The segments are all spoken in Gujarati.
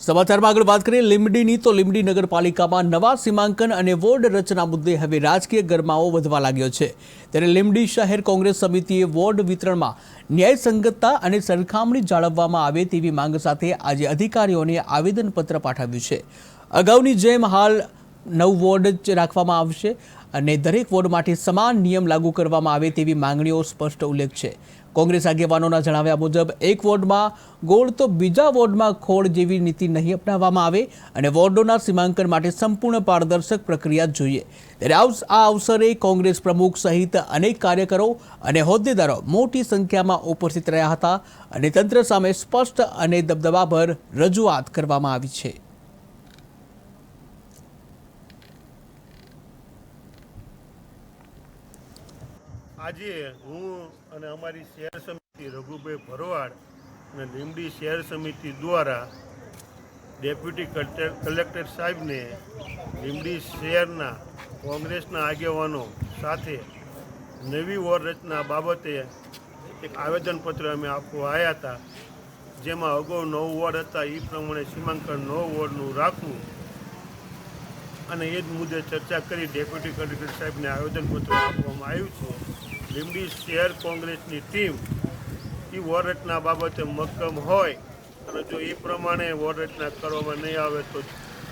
સમાચારમાં આગળ વાત કરીએ, લીંબડીની તો લીંબડી નગરપાલિકામાં નવા સીમાંકન અને વોર્ડ રચના મુદ્દે હવે રાજકીય ગરમાવો વધવા લાગ્યો છે. ત્યારે લીંબડી શહેર કોંગ્રેસ સમિતિએ વોર્ડ વિતરણમાં ન્યાયસંગતતા અને સરખામણી જાળવવામાં આવે તેવી માંગ સાથે આજે અધિકારીઓને આવેદનપત્ર પાઠવ્યું છે. અગાઉની જેમ હાલ નવ વોર્ડ રાખવામાં આવશે. અને દરેક વોર્ડ માટે સમાન નિયમ લાગુ કરવામાં આવે તેવી માંગણીઓ સ્પષ્ટ ઉલ્લેખ છે. કોંગ્રેસ આગેવાનોના જણાવ્યા મુજબ, એક વોર્ડમાં ગોળ તો બીજા વોર્ડમાં ખોળ જેવી નીતિ નહીં અપનાવવામાં આવે અને વોર્ડોના સીમાંકન માટે સંપૂર્ણ પારદર્શક પ્રક્રિયા જોઈએ. ત્યારે આ અવસરે કોંગ્રેસ પ્રમુખ સહિત અનેક કાર્યકરો અને હોદ્દેદારો મોટી સંખ્યામાં ઉપસ્થિત રહ્યા હતા અને તંત્ર સામે સ્પષ્ટ અને દબદબાભર રજૂઆત કરવામાં આવી છે. આજે હું અને અમારી શહેર સમિતિ રઘુભાઈ ભરવાડ અને લીંબડી શહેર સમિતિ દ્વારા ડેપ્યુટી કલેક્ટર સાહેબને લીંબડી શહેરના કોંગ્રેસના આગેવાનો સાથે નવી રચના બાબતે એક આવેદનપત્ર અમે આપવા આવ્યા હતા. જેમાં અગાઉ નવ વોર્ડ હતા એ પ્રમાણે સીમાંકન નવ વોર્ડનું રાખવું અને એ જ મુદ્દે ચર્ચા કરી ડેપ્યુટી કલેક્ટર સાહેબને આવેદનપત્ર આપવામાં આવ્યું છે. લીંબડી શહેર કોંગ્રેસની ટીમ એ વોર્ડ રચના બાબતે મક્કમ હોય અને જો એ પ્રમાણે વોરરચના કરવામાં નહીં આવે તો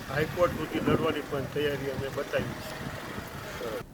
હાઈકોર્ટ સુધી લડવાની પણ તૈયારી અમે બતાવી છે.